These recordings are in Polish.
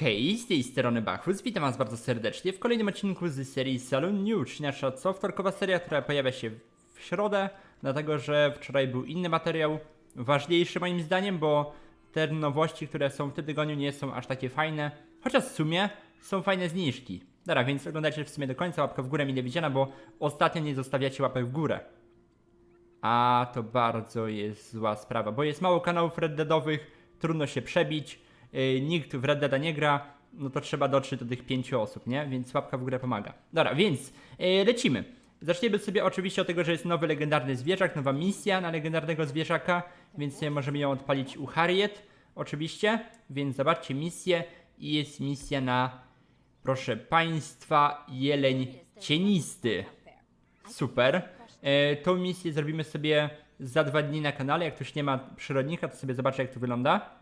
Hej, z tej strony Bachus, witam was bardzo serdecznie w kolejnym odcinku z serii Salon News, czyli nasza co wtorkowa seria, która pojawia się w środę, dlatego że wczoraj był inny materiał, ważniejszy moim zdaniem, bo te nowości, które są w tym tygodniu nie są aż takie fajne, chociaż w sumie są fajne zniżki. Dobra, więc oglądajcie w sumie do końca, łapka w górę mile widziana, bo ostatnio nie zostawiacie łapek w górę. A to bardzo jest zła sprawa, bo jest mało kanałów Red Deadowych, trudno się przebić, nikt w Red Deada nie gra, no to trzeba dotrzeć do tych pięciu osób, nie? Więc łapka w górę pomaga. Dobra, więc yy, lecimy. Zaczniemy sobie oczywiście od tego, że jest nowy legendarny zwierzak, nowa misja na legendarnego zwierzaka, więc możemy ją odpalić u Harriet, oczywiście. Więc zobaczcie misję i jest misja na, proszę Państwa, jeleń cienisty. Super. E, tą misję zrobimy sobie za dwa dni na kanale. Jak ktoś nie ma przyrodnika, to sobie zobaczę, jak to wygląda.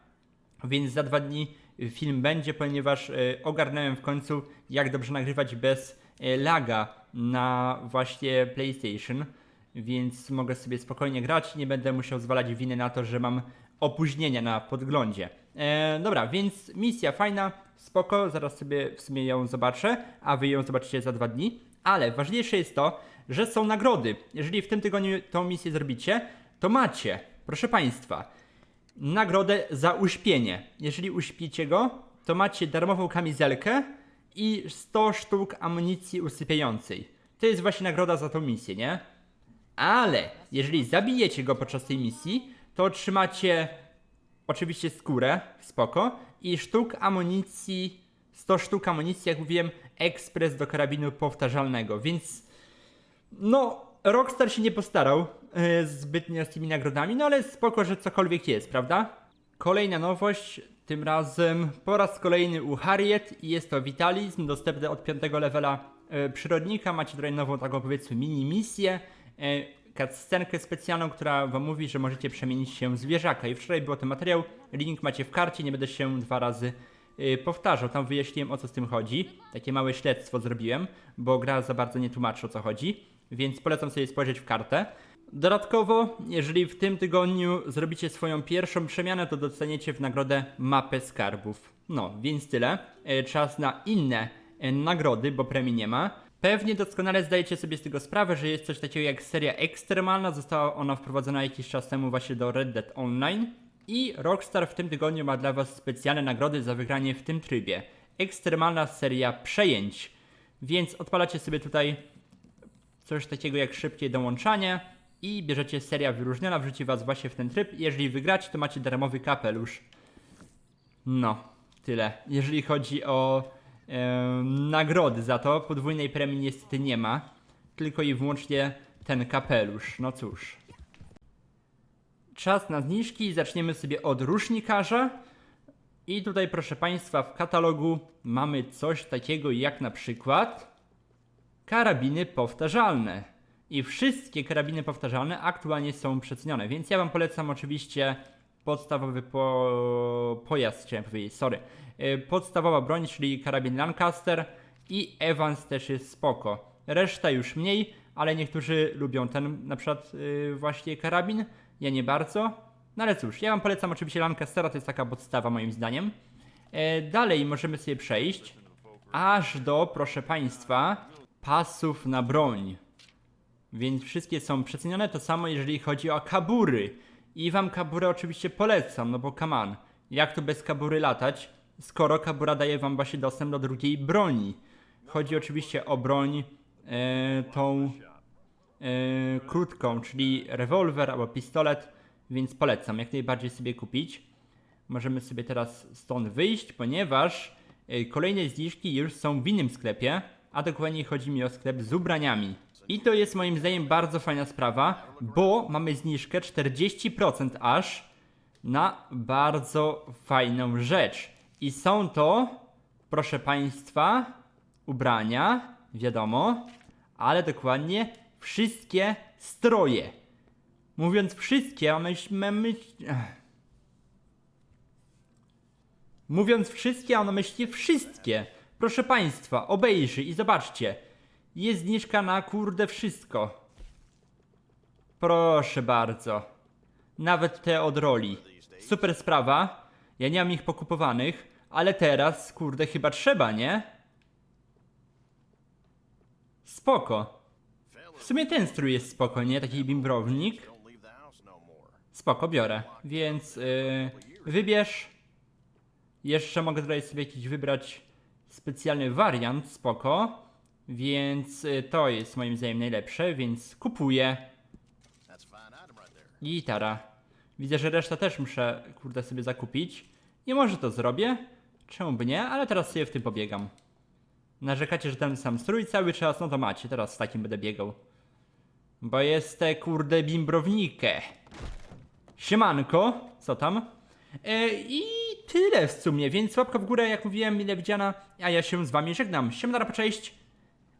Więc za dwa dni film będzie, ponieważ e, ogarnąłem w końcu, jak dobrze nagrywać bez e, laga na właśnie PlayStation. Więc mogę sobie spokojnie grać. Nie będę musiał zwalać winy na to, że mam opóźnienia na podglądzie. E, dobra, więc misja fajna, spoko. Zaraz sobie w sumie ją zobaczę, a wy ją zobaczycie za dwa dni. Ale ważniejsze jest to, że są nagrody. Jeżeli w tym tygodniu tą misję zrobicie, to macie, proszę Państwa, nagrodę za uśpienie. Jeżeli uśpicie go, to macie darmową kamizelkę i 100 sztuk amunicji usypiającej. To jest właśnie nagroda za tą misję, nie? Ale jeżeli zabijecie go podczas tej misji, to otrzymacie oczywiście skórę, spoko, i sztuk amunicji, 100 sztuk amunicji, jak mówiłem, ekspres do karabinu powtarzalnego, więc no, Rockstar się nie postarał zbytnio z tymi nagrodami, no ale spoko, że cokolwiek jest, prawda? Kolejna nowość, tym razem po raz kolejny u Harriet i jest to Vitalizm, dostępny od 5 levela e, przyrodnika. Macie tutaj nową taką powiedzmy mini misję, e, scenkę specjalną, która wam mówi, że możecie przemienić się w zwierzaka. I wczoraj był ten materiał, link macie w karcie, nie będę się dwa razy e, powtarzał. Tam wyjaśniłem o co z tym chodzi. Takie małe śledztwo zrobiłem, bo gra za bardzo nie tłumaczy o co chodzi, więc polecam sobie spojrzeć w kartę. Dodatkowo, jeżeli w tym tygodniu zrobicie swoją pierwszą przemianę, to dostaniecie w nagrodę mapę skarbów. No, więc tyle. E, Czas na inne e, nagrody, bo premii nie ma. Pewnie doskonale zdajecie sobie z tego sprawę, że jest coś takiego jak seria ekstremalna. Została ona wprowadzona jakiś czas temu właśnie do Red Dead Online. I Rockstar w tym tygodniu ma dla Was specjalne nagrody za wygranie w tym trybie. Ekstremalna seria przejęć. Więc odpalacie sobie tutaj coś takiego jak szybkie dołączanie i bierzecie seria wyróżniona, wrzuci was właśnie w ten tryb. Jeżeli wygracie, to macie darmowy kapelusz. No, tyle. Jeżeli chodzi o nagrody za to, podwójnej premii niestety nie ma, tylko i wyłącznie ten kapelusz. No cóż. Czas na zniżki. Zaczniemy sobie od rusznikarza. I tutaj, proszę Państwa, w katalogu mamy coś takiego jak na przykład karabiny powtarzalne. I wszystkie karabiny powtarzalne aktualnie są przecenione, więc ja Wam polecam oczywiście podstawowy po... pojazd, chciałem powiedzieć, sorry. Yy, Podstawowa broń, czyli karabin Lancaster i Evans też jest spoko. Reszta już mniej, ale niektórzy lubią ten na przykład yy, właśnie karabin, ja nie bardzo. No ale cóż, ja Wam polecam oczywiście Lancastera, to jest taka podstawa moim zdaniem. E, dalej możemy sobie przejść aż do, proszę Państwa, pasów na broń. Więc wszystkie są przecenione, to samo jeżeli chodzi o kabury. I wam kaburę oczywiście polecam, no bo on, jak tu bez kabury latać, skoro kabura daje wam właśnie dostęp do drugiej broni. Chodzi oczywiście o broń e, tą e, krótką, czyli rewolwer albo pistolet, więc polecam jak najbardziej sobie kupić. Możemy sobie teraz stąd wyjść, ponieważ e, kolejne zniżki już są w innym sklepie, a dokładniej chodzi mi o sklep z ubraniami. I to jest moim zdaniem bardzo fajna sprawa, bo mamy zniżkę 40% aż na bardzo fajną rzecz. I są to, proszę Państwa, ubrania, wiadomo, ale dokładnie wszystkie stroje. Mówiąc wszystkie, mamy mam myśl... Ech. Mówiąc wszystkie, a na myśli wszystkie. Proszę Państwa, obejrzyj i zobaczcie. Jest zniżka na kurde wszystko. Proszę bardzo. Nawet te od roli. Super sprawa. Ja nie mam ich pokupowanych, ale teraz, kurde, chyba trzeba, nie? Spoko. W sumie ten strój jest spoko, nie? Taki bimbrownik. Spoko, biorę. Więc yy, wybierz. Jeszcze mogę tutaj sobie jakiś wybrać specjalny wariant, spoko. Więc y, to jest moim zdaniem najlepsze, więc kupuję. I gitara. Widzę, że resztę też muszę, kurde, sobie zakupić. I może to zrobię. Czemu by nie? Ale teraz sobie w tym pobiegam. Narzekacie, że ten sam strój cały czas, no to macie, teraz z takim będę biegał. Bo jest te kurde bimbrownikę. Siemanko, co tam? E, I tyle w sumie, więc łapka w górę, jak mówiłem, mile widziana, a ja się z wami żegnam. Siemano, cześć!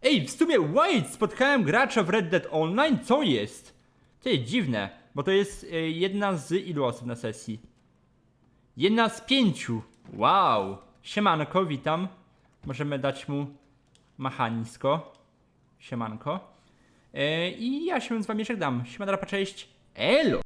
Ej, w sumie White, spotkałem gracza w Red Dead Online, co jest? Ty, dziwne, bo to jest e, jedna z ilu osób na sesji? Jedna z pięciu. Wow. Siemanko, witam. Możemy dać mu machanisko. Siemanko. E, I ja się z wami żegnam. Siemanko, cześć. Elo.